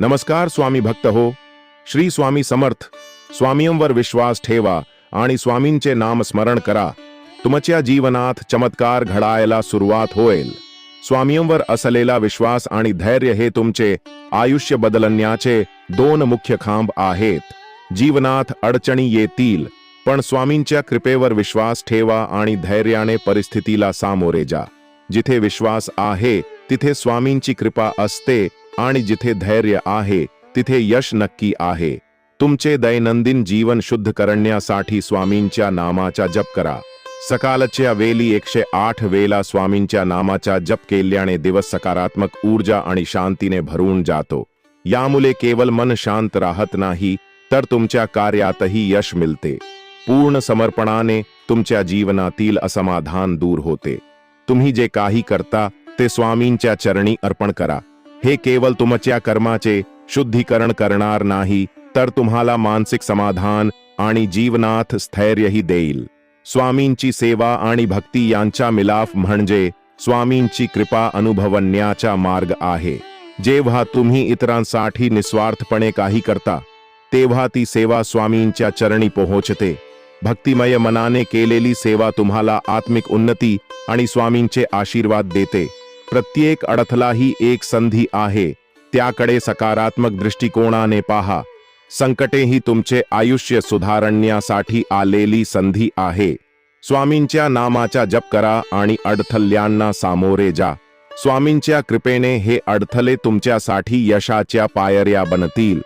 नमस्कार स्वामी भक्त हो. श्री स्वामी समर्थ. स्वामींवर विश्वास ठेवा आणि स्वामींचे नाम स्मरण करा. तुमच्या जीवनात चमत्कार घडायला सुरुवात होईल. स्वामींवर असलेला विश्वास आणि धैर्य हे तुमचे आयुष्य बदलण्याचे दोन मुख्य खांब आहेत. जीवनात अडचणी येतील पण स्वामींच्या कृपेवर विश्वास ठेवा आणि धैर्याने परिस्थितीला सामोरे जा. जिथे विश्वास आहे तिथे स्वामींची कृपा असते आणि जिथे धैर्य आहे तिथे यश नक्की आहे. तुमचे दैनंदिन जीवन शुद्ध करण्यासाठी स्वामींच्या नामाचा जप करा. सकाळच्या वेली एकशे आठ वेला स्वामींच्या नामाचा जप केल्याने दिवस सकारात्मक ऊर्जा आणि शांतीने भरून जातो. यामुळे केवळ मन शांत राहत नाही तर तुमच्या कार्यातही यश मिळते. पूर्ण समर्पणाने तुमच्या जीवनातील असमाधान दूर होते. तुम्ही जे काही करता ते स्वामींच्या चरणी अर्पण करा. हे केवळ तुमच्या कर्माचे शुद्धीकरण करणार नाही तर तुम्हाला मानसिक समाधान आणि जीवनात स्थैर्यही देईल. स्वामींची सेवा आणि भक्ती यांचा मिलाफ म्हणजे स्वामींची कृपा अनुभवण्याचा मार्ग आहे. जेव्हा तुम्ही इतरांसाठी निस्वार्थपणे काही करता तेव्हा ती सेवा स्वामींच्या चरणी पोहोचते. भक्तिमय मनाने केलेली सेवा तुम्हाला आत्मिक उन्नती आणि स्वामींचे आशीर्वाद देते. प्रत्येक अडथळा ही एक संधी आहे. त्याकडे सकारात्मक दृष्टिकोनाने पहा. संकटे ही तुमचे आयुष्य सुधारण्यासाठी आलेली संधी आहे. स्वामींच्या नामाचा जप करा आणि अडथल्यांना सामोरे जा. स्वामींच्या कृपेने हे अडथळे तुमच्यासाठी यशाच्या पायऱ्या बनतील.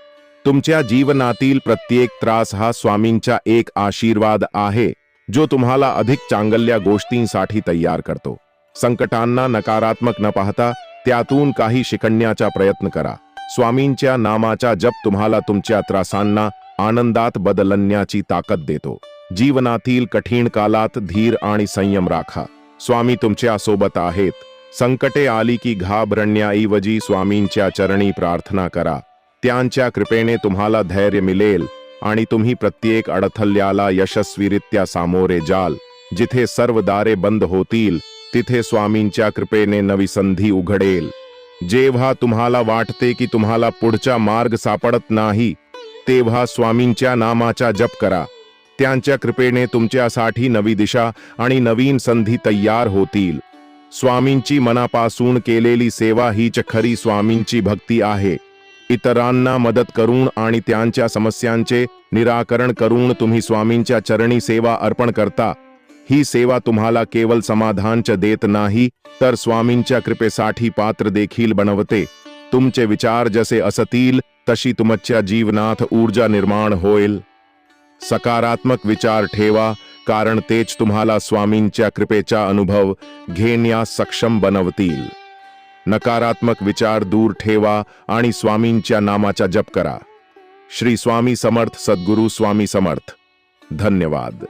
तुमच्या जीवनातील प्रत्येक त्रास हा स्वामींचा एक आशीर्वाद आहे जो तुम्हाला अधिक चांगल्या गोष्टींसाठी तयार करतो. संकटांना नकारात्मक न पाहता त्यातून काही शिकण्याचा प्रयत्न करा. स्वामींच्या नामाचा जप तुम्हाला तुमच्या त्रासांना आनंदात बदलण्याची ताकद देतो. जीवनातील कठीण कालात धीर आणि संयम राखा. स्वामी तुमच्यासोबत आहेत. संकटे आली की घाबरण्याऐवजी स्वामींच्या चरणी प्रार्थना करा. त्यांच्या कृपेने तुम्हाला धैर्य मिळेल आणि तुम्ही प्रत्येक अडथल्याला यशस्वीरित्या सामोरे जाल. जिथे सर्व दारे बंद होतील तिथे स्वामींच्या कृपेने नवी संधी उघडेल. जेव्हा तुम्हाला वाटते की तुम्हाला पुढचा मार्ग सापडत नाही तेव्हा स्वामींच्या नामाचा जप करा. त्यांच्या कृपेने तुमच्यासाठी नवी दिशा आणि नवीन संधी तयार होतील. स्वामींची मनापासून केलेली सेवा हीच खरी स्वामींची भक्ती आहे. इतरांना मदत करून आणि त्यांच्या समस्यांचे निराकरण करून तुम्ही स्वामींच्या चरणी सेवा अर्पण करता. ही सेवा तुम्हाला केवळ समाधानच देत नाही तर स्वामींच्या कृपेसाठी पात्र देखील बनवते. तुमचे विचार जसे असतील तशी तुमच्या जीवनात ऊर्जा निर्माण होईल. सकारात्मक विचार ठेवा कारण तेच तुम्हाला स्वामींच्या कृपेचा अनुभव घेण्यास सक्षम बनवतील. नकारात्मक विचार दूर ठेवा आणि स्वामींच्या नामाचा जप करा. श्री स्वामी समर्थ सद्गुरू स्वामी समर्थ. धन्यवाद.